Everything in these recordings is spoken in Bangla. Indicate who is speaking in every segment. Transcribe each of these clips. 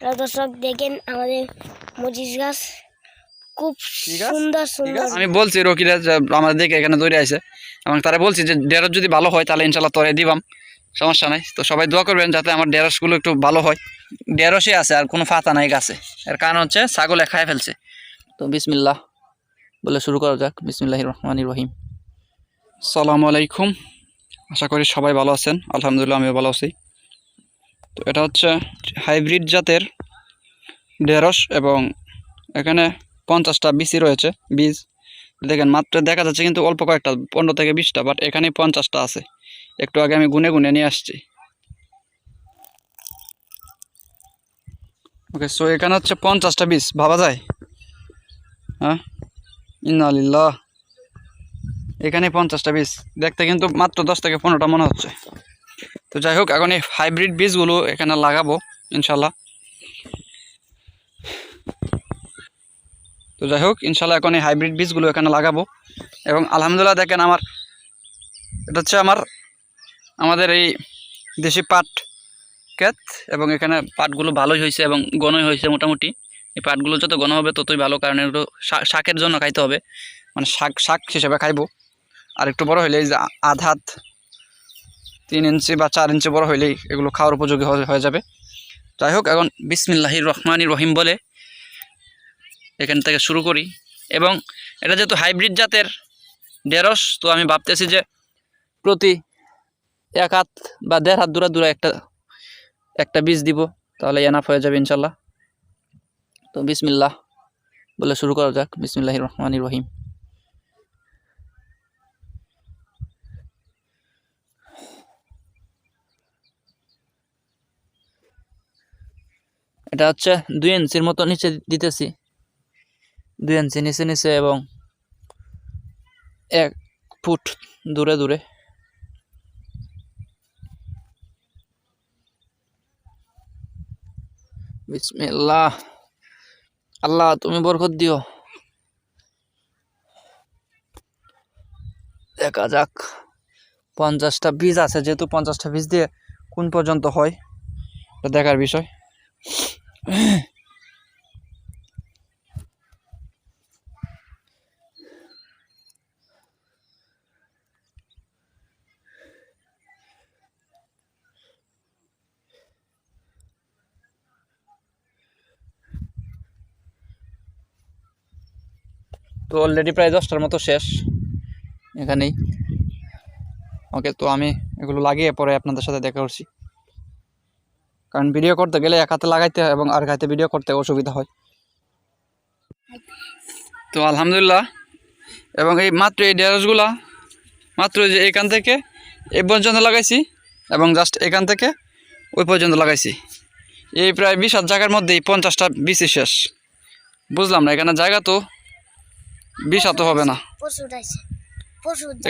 Speaker 1: দর্শক দেখেন আমাদের মরিচ গাছ খুব সুন্দর সুন্দর।
Speaker 2: আমি বলছি রকিরা যে আমাদের দিকে এখানে দৌড়ে আছে এবং তারা বলছি যে ডেরস যদি ভালো হয় তাহলে ইনশাল্লাহ তরে দিবাম। সমস্যা নাই। তো সবাই দোয়া করবেন যাতে আমার ডেরসগুলো একটু ভালো হয়। ডেরসই আছে আর কোনো ফাতা নাই গাছে। এর কারণ হচ্ছে ছাগলে খায় ফেলছে। তো বিসমিল্লাহ বলে শুরু করা যাক। বিসমিল্লাহ রহমান রহিম। সালামু আলাইকুম। আশা করি সবাই ভালো আছেন। আলহামদুলিল্লাহ আমিও ভালো আছি। তো এটা হচ্ছে হাইব্রিড জাতের ঢেঁড়স এবং এখানে পঞ্চাশটা বিসি রয়েছে, বীজ। দেখেন, মাত্র দেখা যাচ্ছে কিন্তু অল্প কয়েকটা, পনেরো থেকে বিশটা বাট এখানে পঞ্চাশটা আছে। একটু আগে আমি গুনে গুনে নিয়ে আসছি। ওকে সো এখানে হচ্ছে পঞ্চাশটা বীজ, ভাবা যায়? হ্যাঁ? ইন্নালিল্লাহ। এখানে পঞ্চাশটা বীজ। দেখতে কিন্তু মাত্র দশ থেকে পনেরোটা মনে হচ্ছে। তো যাই হোক, এখন এই হাইব্রিড বীজগুলো এখানে লাগাবো, ইনশাল্লাহ। তো যাই হোক, ইনশাল্লাহ এখন এই হাইব্রিড বীজগুলো এখানে লাগাবো। এবং আলহামদুলিল্লাহ দেখেন আমার, এটা হচ্ছে আমার, আমাদের এই দেশি পাট ক্ষেত, এবং এখানে পাটগুলো ভালোই হয়েছে এবং গণই হয়েছে মোটামুটি। এই পাটগুলো যত গণ হবে, ততই ভালো, কারণ এগুলো শাকের জন্য খাইতে হবে। মানে শাক শাক হিসেবে খাইবো। আর একটু বড় হইলে এই যে আ- আধ হাত তিন ইঞ্চি বা চার ইঞ্চি বড় হইলেই এগুলো খাওয়ার উপযোগী হয়ে যাবে। যাই হোক, এখন বিসমিল্লাহির রহমানির রহিম বলে এখান থেকে শুরু করি। এবং এটা যেহেতু হাইব্রিড জাতের ঢেঁড়স, তো আমি ভাবতেছি যে প্রতি এক হাত বা দেড় হাত দূরে দূরে একটা একটা বীজ দিব, তাহলে এনাফ হয়ে যাবে ইনশাল্লাহ। তো বিসমিল্লাহ বলে শুরু করা যাক। বিসমিল্লাহ রহমান রহিম। এটা হচ্ছে দুই ইঞ্চির মতো নিচে দিতেছি। দুই ইঞ্চি নিচে নিচে এবং এক ফুট দূরে দূরে। বিসমিল্লাহ। আল্লাহ, তুমি বরকত দিও। দেখা যাক পঞ্চাশটা বীজ আছে, যেহেতু পঞ্চাশটা বীজ দিয়ে কোন পর্যন্ত হয় দেখার বিষয়। তো অলরেডি প্রায় দশটার মতো শেষ। এখানেই। ওকে, তো আমি এগুলো লাগিয়ে পরে আপনাদের সাথে দেখা করছি। কারণ ভিডিও করতে গেলে এক হাতে লাগাইতে হয় এবং আর হাতে ভিডিও করতে অসুবিধা হয়। তো আলহামদুলিল্লাহ এবং এই মাত্র এই ঢেঁড়সগুলা মাত্র যে এখান থেকে এই পর্যন্ত লাগাইছি এবং জাস্ট এখান থেকে ওই পর্যন্ত লাগাইছি। এই প্রায় বিশ হাত জায়গার মধ্যেই পঞ্চাশটা বিসি শেষ। বুঝলাম না এখানে জায়গা তো বিশ হাতও হবে না।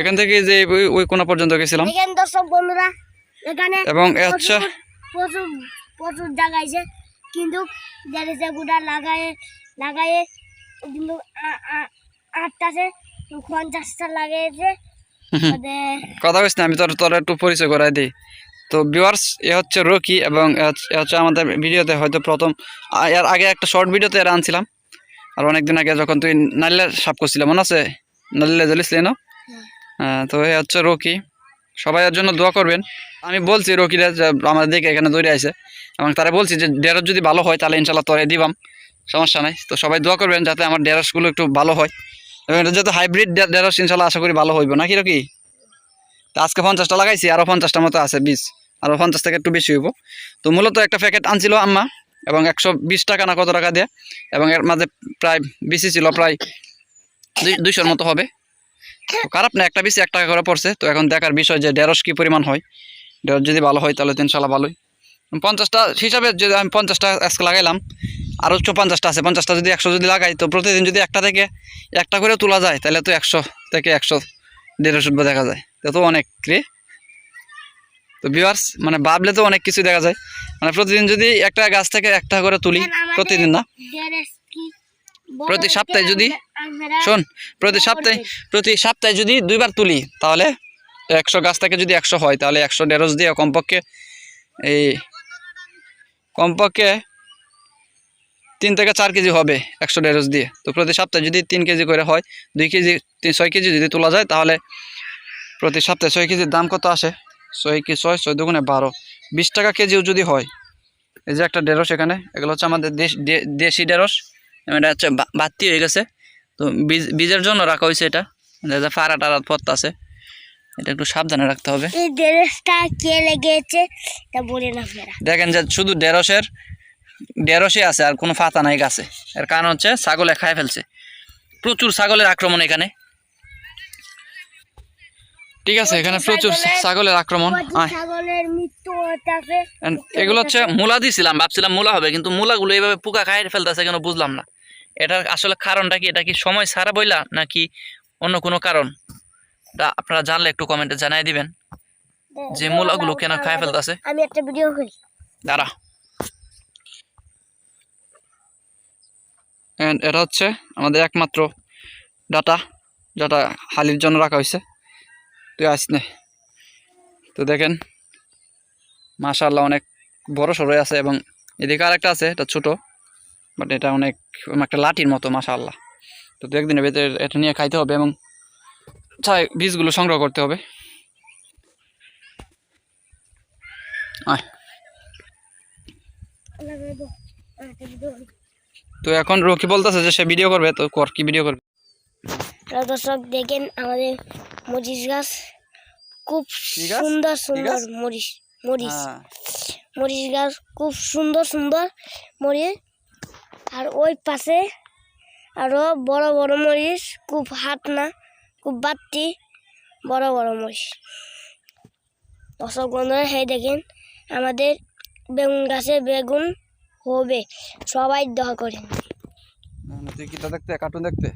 Speaker 2: এখান থেকে যে ওই কোনা পর্যন্ত গেছিলাম। এবং এ হচ্ছে
Speaker 1: প্রচুর প্রচুর জায়গাইছে কিন্তু দেড়শে গুড়া লাগায়ে লাগায়ে কিন্তু আটটাছে পঞ্চাশটা লাগিয়েছে
Speaker 2: কথা বলছি আমি তোর তোর একটু পরিচয় করাই দিই। তো ভিউয়ার্স এ হচ্ছে রকি এবং এ হচ্ছে- আমাদের ভিডিওতে হয়তো প্রথম এর আগে একটা শর্ট ভিডিওতে এরা আনছিলাম। আর অনেকদিন আগে যখন তুই নালিলের সাপ করছিলাম মনে আছে? নালিলে জ্বলিসলি না হ্যাঁ তো এ হচ্ছে রকি। সবাই এর জন্য দোয়া করবেন। আমি বলছি রকিরা আমাদের দিকে এখানে দৌড়ে আছে এবং তারা বলছি যে ডেরস যদি ভালো হয় তাহলে ইনশাল্লাহ তরে দিবাম, সমস্যা নাই। তো সবাই দোয়া করবেন যাতে আমার ডেরসগুলো একটু ভালো হয়। এবং এটা যেহেতু হাইব্রিড ডেরস ইনশাল্লাহ আশা করি ভালো হইব। নাকি রকি? তো আজকে পঞ্চাশটা লাগাইছি আরও পঞ্চাশটা মতো আছে বীজ। আরও পঞ্চাশ থেকে একটু বেশি হইব। তো মূলত একটা প্যাকেট আনছিল আম্মা এবং একশো বিশ টাকা না কত টাকা দিয়ে এবং এর মাঝে প্রায় বেশি ছিল, প্রায় দুই- দুইশোর মতো হবে। তো খারাপ না একটা বেশি এক টাকা করে পড়ছে। তো এখন দেখার বিষয় যে ঢেঁড়স কী পরিমাণ হয়। ঢেঁড়স যদি ভালো হয় তাহলে তো ইনশাল্লাহ ভালোই। পঞ্চাশটা হিসাবে যদি আমি পঞ্চাশটা আজকে লাগাইলাম আরও পঞ্চাশটা আছে। পঞ্চাশটা যদি একশো যদি লাগাই তো প্রতিদিন যদি একটা থেকে একটা করে তোলা যায় তাহলে তো একশো থেকে একশো দেড়শো দেখা যায়। তো অনেক রে। তো ভিউয়ার্স মানে ভাবলে তো অনেক কিছু দেখা যায়। মানে প্রতিদিন যদি একটা গাছ থেকে একটা করে তুলি প্রতিদিন না? প্রতি সপ্তাহে যদি শোন প্রতি সপ্তাহে প্রতি সপ্তাহে যদি দুইবার তুলি তাহলে একশো গাছ থেকে যদি একশো হয় তাহলে একশো ঢেঁড়স দিয়ে কমপক্ষে এই কমপক্ষে তিন থেকে চার কেজি হবে একশো ঢেঁড়স দিয়ে। তো প্রতি সপ্তাহে যদি তিন কেজি করে হয় দুই কেজি তিন ছয় কেজি যদি তোলা যায় তাহলে প্রতি সপ্তাহে ছয় কেজির দাম কত আসে? ছয় কি ছয়? ছয় দুগুণে বারো। বিশ টাকা কেজিও যদি হয় এই যে একটা ঢেঁড়স এখানে এগুলো হচ্ছে আমাদের দেশ ঢেঁড়স। এটা হচ্ছে বাতি হয়ে গেছে। তো বীজ বীজের জন্য রাখা হয়েছে এটা। এই যে ফাড়া টাড়া পথ আছে। এটা একটু সাবধানে রাখতে হবে।
Speaker 1: এই ড্রেসটা কে লেগেছে? তা বলেন আপনারা।
Speaker 2: দেখেন যে শুধু ঢেঁড়সের ঢেঁড়সই আছে আর কোনো ফাতা নাই গাছে। এর কারণ হচ্ছে ছাগলে খায় ফেলছে। প্রচুর ছাগলের আক্রমণ এখানে। ঠিক আছে এখানে প্রচুর
Speaker 1: ছাগলের-
Speaker 2: আক্রমণ। এগুলো হচ্ছে মূলা দিছিলাম ভাবছিলাম মূলা হবে কিন্তু মূলাগুলো এইভাবে পোকা খাই ফেলতেছে কেন বুঝলাম না। এটার আসলে কারণটা কি? এটা কি সময় সারা বইলা নাকি অন্য কোনো কারণ? তা আপনারা জানলে একটু কমেন্টে জানাই দিবেন। যে মূলাগুলো কেন খায় ফেলতেছে?
Speaker 1: আমি একটা ভিডিও করি
Speaker 2: দাঁড়া। এটা হচ্ছে আমাদের একমাত্র ডাটা যেটা হালির জন্য রাখা হয়েছে। তুই আস নে। তো দেখেন মাশাল্লাহ অনেক বড় সড়ই আছে এবং এদিকে আরেকটা আছে এটা ছোট। বাট এটা অনেক একটা লাঠির মতো মাশাল্লাহ তো দু একদিনের ভেতরে এটা নিয়ে খাইতে হবে এবং চাই বীজগুলো সংগ্রহ করতে হবে। তো এখন রকি বলতেছে যে সে ভিডিও করবে তো কর কি ভিডিও করবে?
Speaker 1: দর্শক দেখেন আমাদের মরিচ গাছ খুব সুন্দর সুন্দর মরিচ মরিচ।
Speaker 2: হ্যাঁ।
Speaker 1: মরিচ গাছ খুব সুন্দর সুন্দর মরিচ। আর ওই পাশে আরও বড় বড় মরিচ খুব হাত না খুব বাড়তি বড় বড় মরিচ। দর্শক বন্ধুরা সেই দেখেন আমাদের বেগুন গাছে বেগুন হবে। সবাই দোয়া করেন।
Speaker 2: তুই কি দেখতে কার্টুন দেখতে।